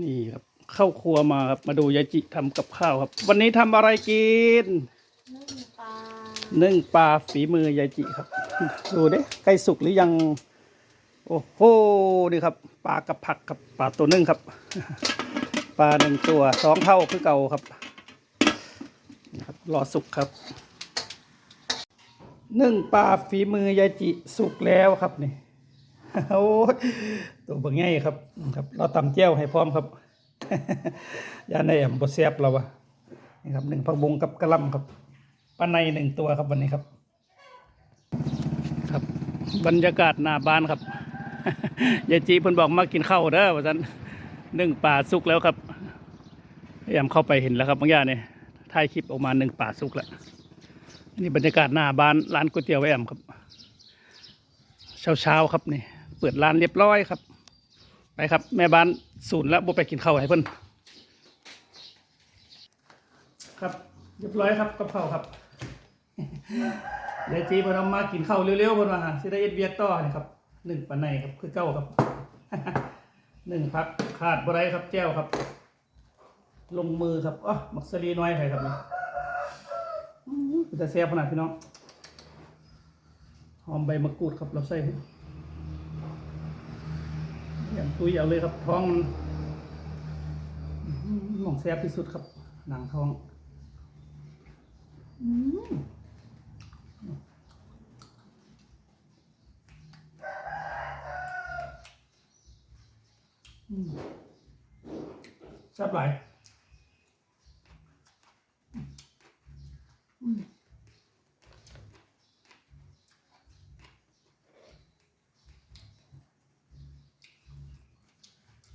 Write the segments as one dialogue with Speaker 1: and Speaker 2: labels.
Speaker 1: นี่ครับเข้าครัวมาครับมาดูยายจิทำกับข้าวครับ วันนี้ทำอะไรกิน
Speaker 2: นึ่งปลา
Speaker 1: นึ่งปลาฝีมือยายจิครับ ดูเด้ใกล้สุกหรือยัง โอ้โหนี่ครับปลากับผักครับปลาตัวนึ่งครับ ปลาหนึ่งตัวสองเท่าคือเก่าครับนะครับรอสุกครับนึ่งปลาฝีมือยายจิสุกแล้วครับนี่ โอ้ยตัวเบางง่ายครับครับ เราตำเจียวให้พร้อมครับยาในแอมบดแซบเราอะนี่ครับหนึ่งผักบุงกับกระลำครับปลาในหนึ่งตัวครับวันนี้ครับ ครับ บรรยากาศหน้าบ้านครับยายจีเพิ่นบอกมากินข้าวเด้อว่าซั่นหนึ่งป่าสุกแล้วครับพยามเข้าไปเห็นแล้วครับบางอย่างเนี่ยถ่ายคลิปออกมาหนึ่งป่าสุกแล้วนี่บรรยากาศหน้าบ้านร้านก๋วยเตี๋ยวแอมครับ เช้าๆครับนี่ เปิดร้านเรียบร้อยครับ ไปครับ แม่บ้านศูนย์แล้วบไปกินข้าวให้เพิ่นครับเรียบร้อยครับกับข้าวครับยายจีพิ่นเอามากินข้าวเร็วๆพิ่นว่าสิได้เอ็ดเวียกต่อนี่ครับหนึ่งปลาในครับคือเก้าครับหนึ่งพักขาดบ่ได้ครับแจ้วครับ ลงมือครับอ๋อมักสลีน้อยไปครับนี่อื้อเป็นแต่แซ่บขนาดพี่น้องหอมใบมะกรูดครับเราใส่ อย่างตุยเอาเลยครับท้องมันอื้อหือหม่องแซ่บที่สุดครับ หนังท้องอื้อแซ่บหลาย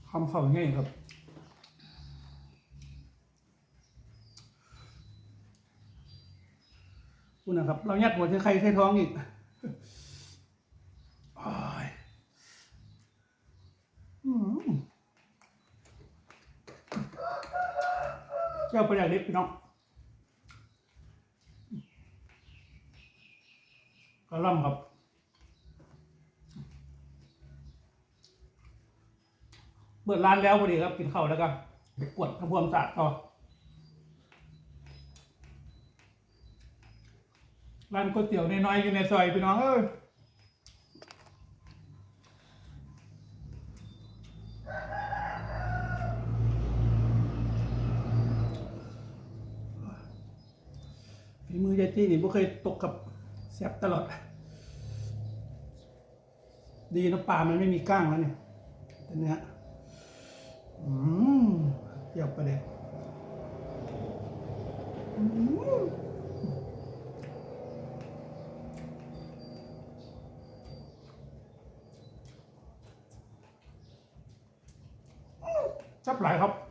Speaker 1: คำเขาง่ายครับคุณนะครับ เรายัดหัวที่ใครใส่ท้องอีกเจ้าประหยัดเล็บพี่น้องกระล่ำครับ เปิดร้านแล้วพอดีครับ กินข้าวแล้วก็ไปกวดทำความสะอาดต่อร้านก๋วยเตี๋ยวน้อยๆอยู่ในซอยพี่น้องเอ้ยฝีมือยายตี้นี่บ่เคยตกกับแซบตลอด ดีนะปลามันไม่มีก้างแล้วเนี่ยแต่เนื้อ เกี่ยวไปเลยจับหลครับ